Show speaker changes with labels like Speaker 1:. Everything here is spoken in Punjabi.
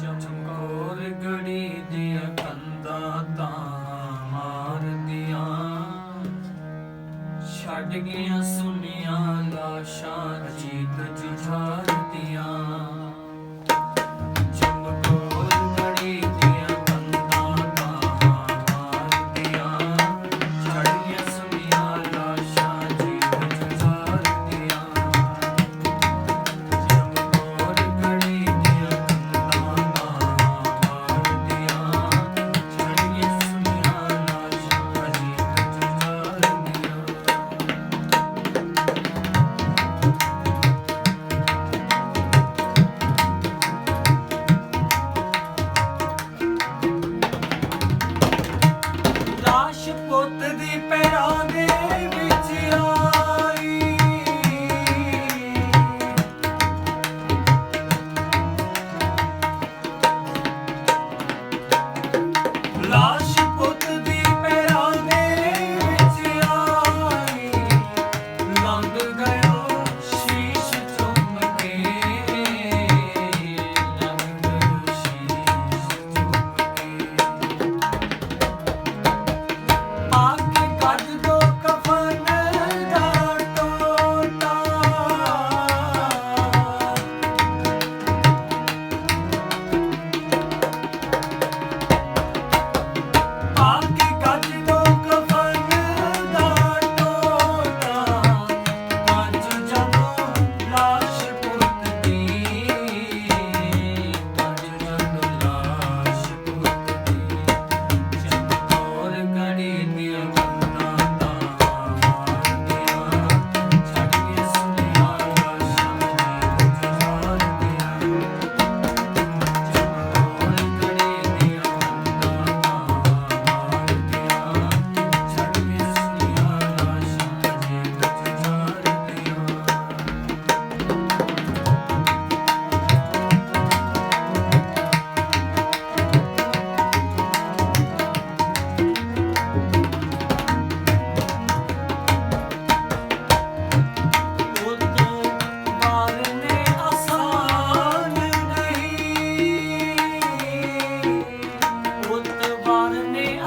Speaker 1: ਚਮਕੌਰ ਗੜੀ ਦੀਆਂ ਕੰਧਾਂ ਤਾਂ ਮਾਰਦੀਆਂ। ਛੱਡ ਗਿਆ ਸੱਤ ਦੀ ਪੈਰਾਂ ਦੇ